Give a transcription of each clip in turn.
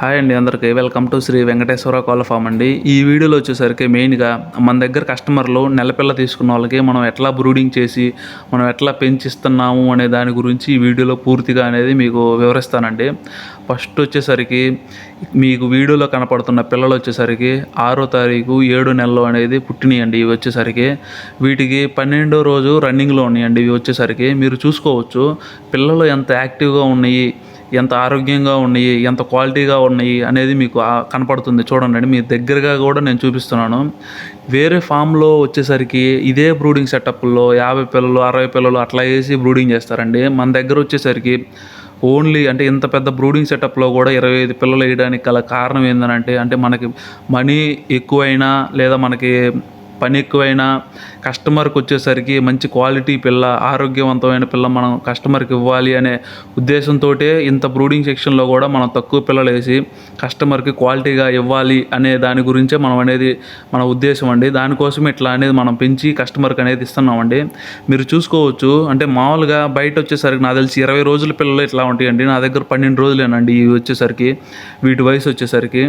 Hi అండి అందరికీ. Welcome to Shri Venkateswara కోళ్ళ ఫామ్ అండి. ఈ వీడియోలో వచ్చేసరికి మెయిన్గా మన దగ్గర కస్టమర్లు నెలపిల్ల తీసుకున్న వాళ్ళకి మనం ఎట్లా బ్రూడింగ్ చేసి మనం ఎట్లా పెంచిస్తున్నాము అనే దాని గురించి ఈ వీడియోలో పూర్తిగా అనేది మీకు వివరిస్తానండి. ఫస్ట్ వచ్చేసరికి మీకు వీడియోలో కనపడుతున్న పిల్లలు వచ్చేసరికి ఆరో తారీఖు ఏడో నెలలో అనేది పుట్టినాయండి ఇవి వచ్చేసరికి. వీటికి పన్నెండో రోజు రన్నింగ్లో ఉన్నాయండి ఇవి వచ్చేసరికి. మీరు చూసుకోవచ్చు పిల్లలు ఎంత యాక్టివ్గా ఉన్నాయి ఎంత ఆరోగ్యంగా ఉన్నాయి ఎంత క్వాలిటీగా ఉన్నాయి అనేది మీకు కనపడుతుంది. చూడండి మీ దగ్గరగా కూడా నేను చూపిస్తున్నాను. వేరే ఫామ్లో వచ్చేసరికి ఇదే బ్రూడింగ్ సెటప్లో యాభై పిల్లలు అరవై పిల్లలు అట్లా వేసి బ్రూడింగ్ చేస్తారండి. మన దగ్గర వచ్చేసరికి ఓన్లీ అంటే ఇంత పెద్ద బ్రూడింగ్ సెటప్లో కూడా ఇరవై ఐదు పిల్లలు వేయడానికి గల కారణం ఏంటంటే అంటే మనకి మనీ ఎక్కువైనా లేదా మనకి పని ఎక్కువైనా కస్టమర్కి వచ్చేసరికి మంచి క్వాలిటీ పిల్ల ఆరోగ్యవంతమైన పిల్ల మనం కస్టమర్కి ఇవ్వాలి అనే ఉద్దేశంతో ఇంత బ్రూడింగ్ సెక్షన్లో కూడా మనం తక్కువ పిల్లలు వేసి కస్టమర్కి క్వాలిటీగా ఇవ్వాలి అనే దాని గురించే మనం అనేది మన ఉద్దేశం అండి. దానికోసం ఇట్లా అనేది మనం పెంచి కస్టమర్కి అనేది ఇస్తున్నామండి. మీరు చూసుకోవచ్చు అంటే మామూలుగా బయట వచ్చేసరికి నాకు తెలిసి ఇరవై రోజుల పిల్లలు ఇట్లా ఉంటాయండి. నా దగ్గర పన్నెండు రోజులేనండి ఇవి వచ్చేసరికి వీటి వయసు వచ్చేసరికి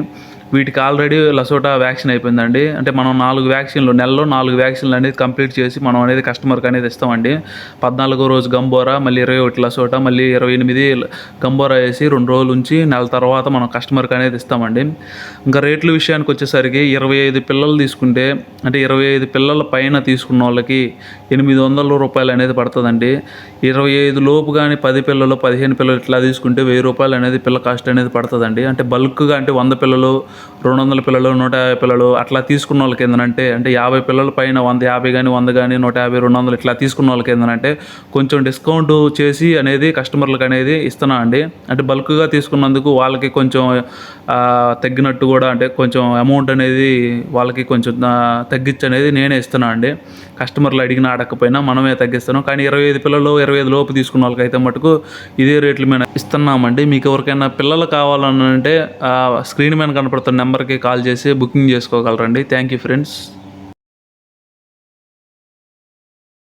వీటికి ఆల్రెడీ లసోటా వ్యాక్సిన్ అయిపోయిందండి. అంటే మనం నాలుగు వ్యాక్సిన్లు నెలలో నాలుగు వ్యాక్సిన్లు అనేది కంప్లీట్ చేసి మనం అనేది కస్టమర్కి అనేది ఇస్తామండి. పద్నాలుగో రోజు గంబోరా మళ్ళీ ఇరవై ఒకటి లసోట మళ్ళీ ఇరవై ఎనిమిది గంబోరా వేసి రెండు రోజులు ఉంచి నెల తర్వాత మనం కస్టమర్కి అనేది ఇస్తామండి. ఇంకా రేట్ల విషయానికి వచ్చేసరికి ఇరవై ఐదు పిల్లలు తీసుకుంటే అంటే ఇరవై ఐదు పిల్లల పైన తీసుకున్న వాళ్ళకి ఎనిమిది వందల రూపాయలు అనేది పడుతుందండి. ఇరవై ఐదు లోపు కానీ పది పిల్లలు పదిహేను పిల్లలు ఇట్లా తీసుకుంటే వెయ్యి రూపాయలు అనేది పిల్ల కాస్ట్ అనేది పడుతుందండి. అంటే బల్క్గా అంటే వంద పిల్లలు రెండు వందల పిల్లలు నూట యాభై పిల్లలు అట్లా తీసుకున్న వాళ్ళకి ఏంటంటే అంటే యాభై యాభై పిల్లల పైన వంద యాభై కానీ వంద కానీ నూట యాభై రెండు వందలు ఇట్లా తీసుకున్న వాళ్ళకి ఏంటంటే కొంచెం డిస్కౌంట్ చేసి అనేది కస్టమర్లకు అనేది ఇస్తున్నా అండి. అంటే బల్క్గా తీసుకున్నందుకు వాళ్ళకి కొంచెం తగ్గినట్టు కూడా అంటే కొంచెం అమౌంట్ అనేది వాళ్ళకి కొంచెం తగ్గించి అనేది నేనే ఇస్తున్నా అండి. కస్టమర్లు అడిగినా అడగకపోయినా మనమే తగ్గిస్తాను కానీ ఇరవై ఐదు పిల్లలు ఇరవై ఐదు లోపు తీసుకున్న వాళ్ళకైతే మటుకు ఇదే రేట్లు మేము ఇస్తున్నామండి. మీకు ఎవరికైనా పిల్లలు కావాలని అంటే స్క్రీన్ మీద కనపడుతున్న నెంబర్కి కాల్ చేసి బుకింగ్ చేసుకోగలరండి. Thank you friends